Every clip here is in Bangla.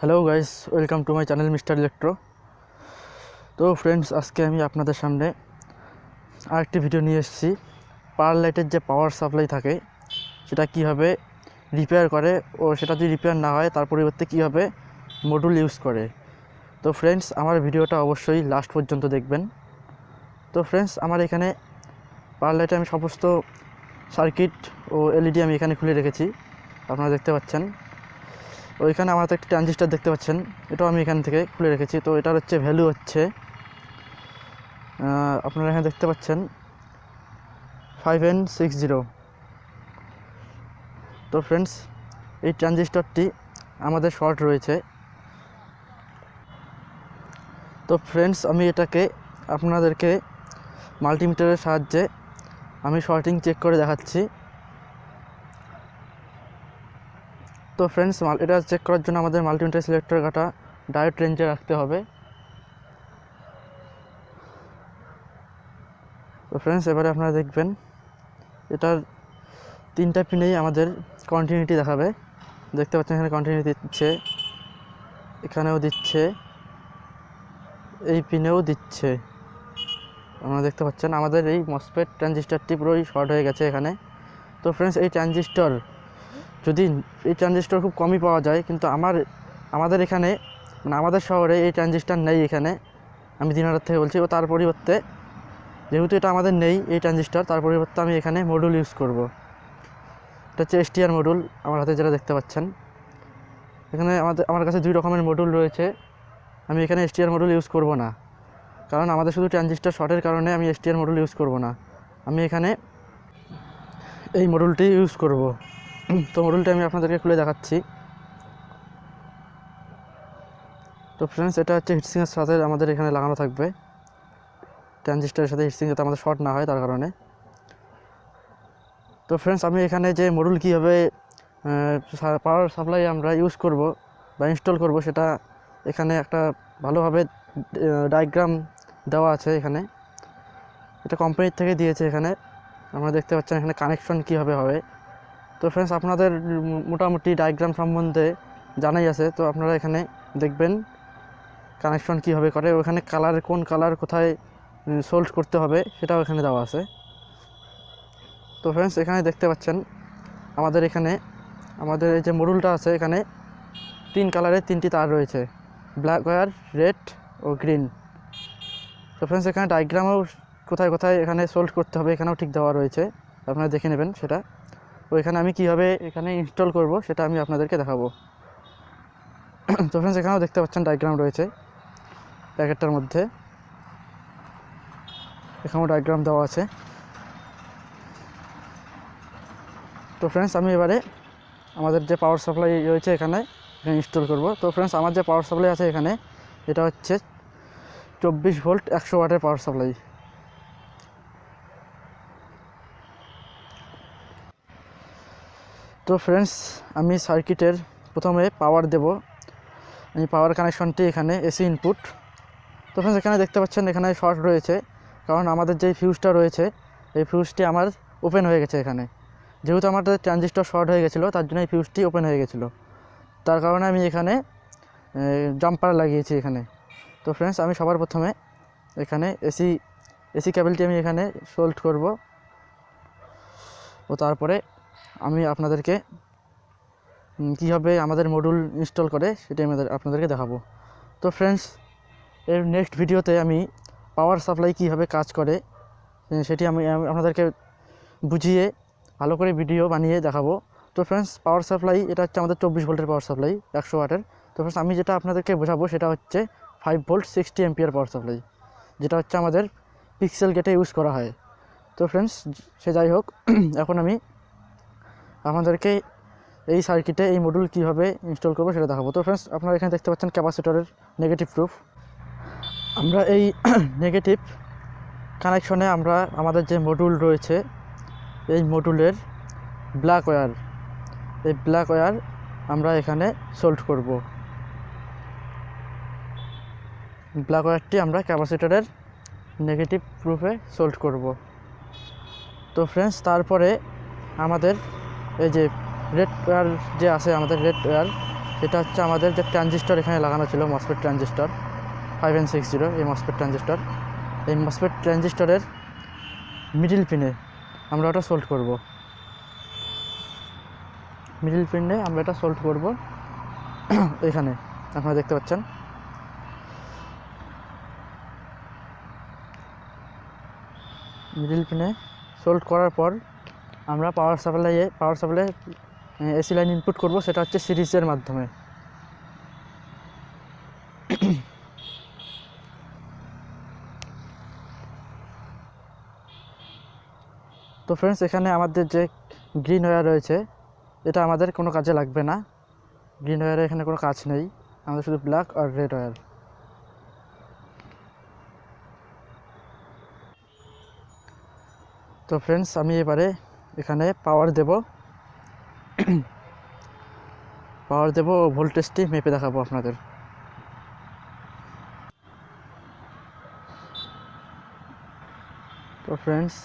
Hello guys welcome to my channel mister electro তো ফ্রেন্ডস আজকে আমি আপনাদের সামনে আরেকটি ভিডিও নিয়ে এসেছি। পাওয়ার লাইটের যে পাওয়ার সাপ্লাই থাকে, সেটা কীভাবে রিপেয়ার করে ও সেটা যদি রিপেয়ার না হয়, তার পরিবর্তে কীভাবে মডুল ইউজ করে। তো ফ্রেন্ডস আমার ভিডিওটা অবশ্যই লাস্ট পর্যন্ত দেখবেন। তো ফ্রেন্ডস আমার এখানে পাওয়ার লাইটে আমি সমস্ত সার্কিট ও এলইডি আমি এখানে খুলে রেখেছি। আপনারা দেখতে পাচ্ছেন। ওইখানে আমার তো একটা ট্রানজিস্টার দেখতে পাচ্ছেন। এটাও আমি এখান থেকে খুলে রেখেছি। তো এটার হচ্ছে ভ্যালু হচ্ছে আপনারা এখানে দেখতে পাচ্ছেন ফাইভ এন সিক্স জিরো তো ফ্রেন্ডস এই ট্রানজিস্টরটি আমাদের শর্ট রয়েছে। তো ফ্রেন্ডস আমি এটাকে আপনাদেরকে মাল্টিমিটারের সাহায্যে আমি শর্টিং চেক করে দেখাচ্ছি। তো ফ্রেন্ডস মাল, এটা চেক করার জন্য আমাদের মাল্টিমিটার সিলেক্টর কাটা ডায়োড রেঞ্জে রাখতে হবে। তো ফ্রেন্ডস এবারে আপনারা দেখবেন, এটার তিনটা পিনেই আমাদের কন্টিনিউটি দেখাবে। দেখতে পাচ্ছেন এখানে কন্টিনিউটি দিচ্ছে, এখানেও দিচ্ছে, এই পিনেও দিচ্ছে। আপনারা দেখতে পাচ্ছেন, আমাদের এই মসপেট ট্রানজিস্টারটি পুরোই শর্ট হয়ে গেছে এখানে। তো ফ্রেন্ডস এই ট্রানজিস্টর যদি এই ট্রানজিস্টর খুব কমই পাওয়া যায়, কিন্তু আমার, আমাদের এখানে মানে আমাদের শহরে এই ট্রানজিস্টর নেই এখানে। আমি দিনারাত থেকে বলছি, ও তার পরিবর্তে, যেহেতু এটা আমাদের নেই এই ট্রানজিস্টর তার পরিবর্তে আমি এখানে মডুল ইউজ করব। এটা হচ্ছে এসটিআর মডুল আমার হাতে যেটা দেখতে পাচ্ছেন। এখানে আমাদের, আমার কাছে দুই রকমের মডুল রয়েছে। আমি এখানে এসটিআর মডুল ইউজ করব না। কারণ আমাদের শুধু ট্রানজিস্টর শর্টের কারণে আমি এসটিআর মডুল ইউজ করব না। আমি এখানে এই মডুলটি ইউজ করব। তো মডুলটা আমি আপনাদেরকে খুলে দেখাচ্ছি। তো ফ্রেন্ডস এটা হচ্ছে হিটসিংয়ের সাথে আমাদের এখানে লাগানো থাকবে। ট্রানজিস্টারের সাথে হিটসিং যাতে আমাদের শর্ট না হয় তার কারণে। তো ফ্রেন্ডস আমি এখানে যে মডুল কীভাবে পাওয়ার সাপ্লাই আমরা ইউজ করব বা ইনস্টল করব সেটা এখানে একটা ভালোভাবে ডায়াগ্রাম দেওয়া আছে এখানে। এটা কোম্পানির থেকে দিয়েছে এখানে। আমরা দেখতে পাচ্ছেন এখানে কানেকশন কীভাবে হবে। তো ফ্রেন্ডস আপনাদের মোটামুটি ডায়াগ্রাম সম্বন্ধে জানাই আছে, তো আপনারা এখানে দেখবেন কানেকশন কীভাবে করে। ওখানে কালার কোন কালার কোথায় সোল্ড করতে হবে সেটাও এখানে দেওয়া আছে। তো ফ্রেন্ডস এখানে দেখতে পাচ্ছেন, আমাদের এখানে, আমাদের এই যে মডুলটা আছে, এখানে তিন কালারের তিনটি তার রয়েছে ব্ল্যাক ওয়্যার রেড ও গ্রিন তো ফ্রেন্ডস এখানে ডায়াগ্রামেও কোথায় কোথায় এখানে সোল্ড করতে হবে, এখানেও ঠিক দেওয়া রয়েছে। আপনারা দেখে নেবেন সেটা। তো এখানে আমি কীভাবে এখানে ইনস্টল করব সেটা আমি আপনাদেরকে দেখাবো। তো ফ্রেন্ডস এখানেও দেখতে পাচ্ছেন ডায়াগ্রাম রয়েছে প্যাকেটটার মধ্যে। এখানেও ডায়াগ্রাম দেওয়া আছে। তো ফ্রেন্ডস আমি এবারে আমাদের যে পাওয়ার সাপ্লাই রয়েছে এখানে এখানে ইনস্টল করব। তো ফ্রেন্ডস আমার যে পাওয়ার সাপ্লাই আছে এখানে, এটা হচ্ছে চব্বিশ ভোল্ট একশো ওয়াটের পাওয়ার সাপ্লাই তো ফ্রেন্ডস আমি সার্কিটের প্রথমে পাওয়ার দেব। আমি পাওয়ার কানেকশনটি এখানে এসি ইনপুট তো ফ্রেন্ডস এখানে দেখতে পাচ্ছেন, এখানে শর্ট রয়েছে। কারণ আমাদের যেই ফিউজটা রয়েছে, এই ফিউজটি আমার ওপেন হয়ে গেছে এখানে। যেহেতু আমাদের ট্রানজিস্টর শর্ট হয়ে গেছিল, তার জন্য এই ফিউজটি ওপেন হয়ে গেছিল। তার কারণে আমি এখানে জাম্পার লাগিয়েছি এখানে। তো ফ্রেন্ডস আমি সবার প্রথমে এখানে এসি এসি কেবলটি আমি এখানে সোল্ড করব। ও তারপরে আমি আপনাদেরকে কীভাবে আমাদের মডুল ইনস্টল করে সেটা আমি আমাদের- আপনাদেরকে দেখাবো। তো ফ্রেন্ডস এর নেক্সট ভিডিওতে আমি পাওয়ার সাপ্লাই কীভাবে কাজ করে সেটি আমি আপনাদেরকে বুঝিয়ে ভালো করে ভিডিও বানিয়ে দেখাবো। তো ফ্রেন্ডস পাওয়ার সাপ্লাই এটা হচ্ছে আমাদের চব্বিশ ভোল্টের পাওয়ার সাপ্লাই একশো ওয়াটের। তো ফ্রেন্ডস আমি যেটা আপনাদেরকে বোঝাবো সেটা হচ্ছে five volt sixty ampere power supply যেটা হচ্ছে আমাদের পিক্সেল গেটে ইউজ করা হয়। তো ফ্রেন্ডস সে যাই হোক, এখন আমি আপনাদেরকে এই সার্কিটে এই মডুল কীভাবে ইনস্টল করব সেটা দেখাবো। তো ফ্রেন্ডস আপনারা এখানে দেখতে পাচ্ছেন ক্যাপাসিটরের নেগেটিভ প্রুফ আমরা এই নেগেটিভ কানেকশনে আমরা আমাদের যে মডুল রয়েছে, এই মডুলের ব্ল্যাক ওয়্যার এই ব্ল্যাক ওয়্যার আমরা এখানে সোল্ড করব। ব্ল্যাক ওয়্যারটি আমরা ক্যাপাসিটরের নেগেটিভ প্রুফে সোল্ড করব। তো ফ্রেন্ডস তারপরে আমাদের এই যে রেড ওয়্যার যে আছে আমাদের রেড ওয়্যার সেটা হচ্ছে আমাদের যে ট্রানজিস্টর এখানে লাগানো ছিল MOSFET transistor five N six zero এই মসফেট ট্রানজিস্টর এই মসফেট ট্রানজিস্টরের মিডিল পিনে আমরা ওটা সোল্ড করব। মিডিল পিনে আমরা এটা সোল্ড করব। এখানে, আপনারা দেখতে পাচ্ছেন। মিডিল পিনে সোল্ড করার পর আমরা power সাপ্লাইয়ে power supply AC line input করব, সেটা হচ্ছে সিরিজের মাধ্যমে। তো ফ্রেন্ডস এখানে আমাদের যে গ্রিন ওয়্যার রয়েছে, এটা আমাদের কোনো কাজে লাগবে না। গ্রিন ওয়্যারে এখানে কোনো কাজ নেই। আমাদের শুধু ব্ল্যাক আর রেড ওয়ার তো ফ্রেন্ডস আমি এবারে এখানে পাওয়ার দেব। পাওয়ার দেব ভোল্টেজটি মেপে দেখাবো আপনাদের। তো ফ্রেন্ডস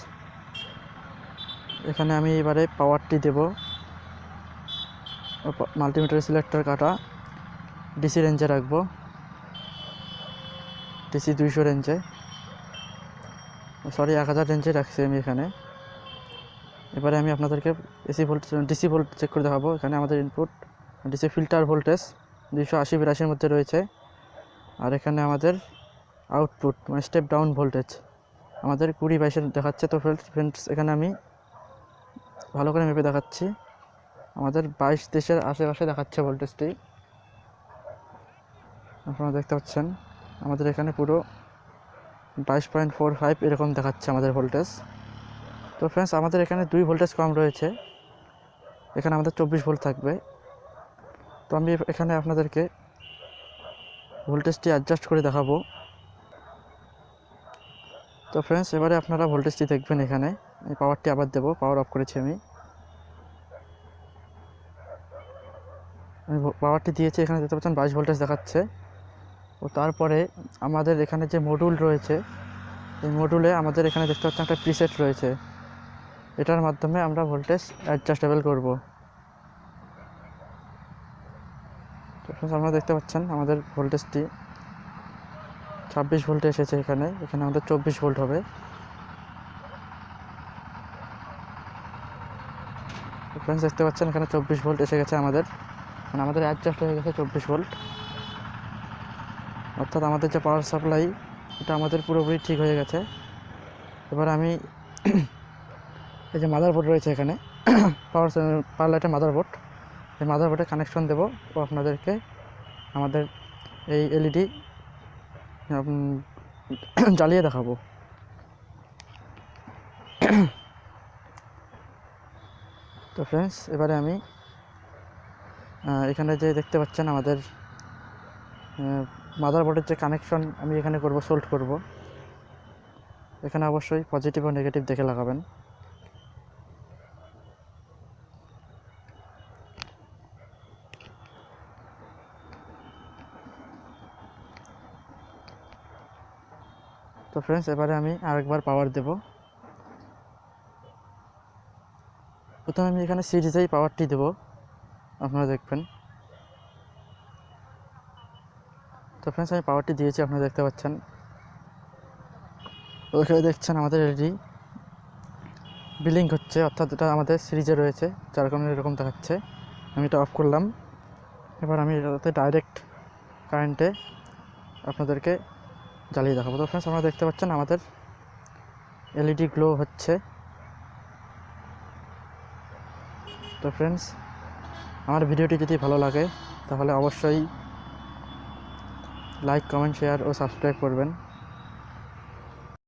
এখানে আমি এবারে পাওয়ারটি দেব। মাল্টিমিটার সিলেক্টর কাটা। ডিসি রেঞ্জে রাখব। ডিসি দুইশো রেঞ্জে সরি এক হাজার রেঞ্জে রাখছি আমি এখানে। এবারে আমি আপনাদেরকে AC volt DC volt check করে দেখাবো। এখানে আমাদের ইনপুট ডিসি ফিল্টার ভোল্টেজ দুইশো আশি বিরাশির মধ্যে রয়েছে। আর এখানে আমাদের আউটপুট মানে স্টেপ ডাউন ভোল্টেজ আমাদের কুড়ি বাইশের দেখাচ্ছে তো ফ্রেন্ডস এখানে আমি ভালো করে মেপে দেখাচ্ছি। আমাদের বাইশ দেশের আশেপাশে দেখাচ্ছে ভোল্টেজটি আপনারা দেখতে পাচ্ছেন, আমাদের এখানে পুরো বাইশ পয়েন্ট ফোর ফাইভ এরকম দেখাচ্ছে আমাদের ভোল্টেজ তো ফ্রেন্ডস আমাদের এখানে দুই ভোল্টেজ কম রয়েছে। এখানে আমাদের চব্বিশ ভোল্ট থাকবে। তো আমি এখানে আপনাদেরকে ভোল্টেজটি অ্যাডজাস্ট করে দেখাবো। তো ফ্রেন্ডস এবারে আপনারা ভোল্টেজটি দেখবেন এখানে। আমি পাওয়ারটি আবার দেবো পাওয়ার অফ করেছি আমি। আমি পাওয়ারটি দিয়েছি, এখানে দেখতে পাচ্ছেন বাইশ ভোল্টেজ দেখাচ্ছে। ও তারপরে আমাদের এখানে যে মডুল রয়েছে, এই মডুলে আমাদের এখানে দেখতে পাচ্ছেন একটা প্রিসেট রয়েছে। এটার মাধ্যমে আমরা ভোল্টেজ অ্যাডজাস্টেবল করব। আপনারা দেখতে পাচ্ছেন আমাদের ভোল্টেজটি ছাব্বিশ ভোল্টে এসেছে এখানে এখানে আমাদের চব্বিশ ভোল্ট হবে। ফ্রেন্ডস দেখতে পাচ্ছেন এখানে চব্বিশ ভোল্ট এসে গেছে আমাদের। মানে আমাদের অ্যাডজাস্ট হয়ে গেছে চব্বিশ ভোল্ট অর্থাৎ আমাদের যে পাওয়ার সাপ্লাই এটা আমাদের পুরোপুরি ঠিক হয়ে গেছে। এবার আমি এই যে মাদারবোর্ড রয়েছে এখানে। পাওয়ার পাওয়ার লাইটের মাদারবোর্ড এই মাদারবোর্ডে কানেকশন দেব ও আপনাদেরকে আমাদের এই এলইডি জ্বালিয়ে দেখাবো। তো ফ্রেন্ডস এবারে আমি এখানে যে দেখতে পাচ্ছেন আমাদের মাদারবোর্ডের যে কানেকশন আমি এখানে করব সোল্ড করব। এখানে অবশ্যই পজিটিভ ও নেগেটিভ দেখে লাগাবেন। তো ফ্রেন্ডস এবারে আমি আরেকবার পাওয়ার দেব। প্রথমে আমি এখানে সিরিজেই পাওয়ারটি দেব। আপনারা দেখবেন। তো ফ্রেন্ডস আমি পাওয়ারটি দিয়েছি, আপনারা দেখতে পাচ্ছেন। ওইখানে দেখছেন আমাদের এলইডি বিলিং হচ্ছে, অর্থাৎ এটা আমাদের সিরিজে রয়েছে, যার কারণে এরকম দেখাচ্ছে। আমি এটা অফ করলাম। এবার আমি এটাতে ডাইরেক্ট কারেন্টে আপনাদেরকে জ্বালিয়ে দেখাবো। তো ফ্রেন্ডস আপনারা দেখতে পাচ্ছেন আমাদের এলইডি গ্লো হচ্ছে। তো ফ্রেন্ডস আমার ভিডিওটি যদি ভালো লাগে, তাহলে অবশ্যই লাইক কমেন্ট শেয়ার ও সাবস্ক্রাইব করবেন।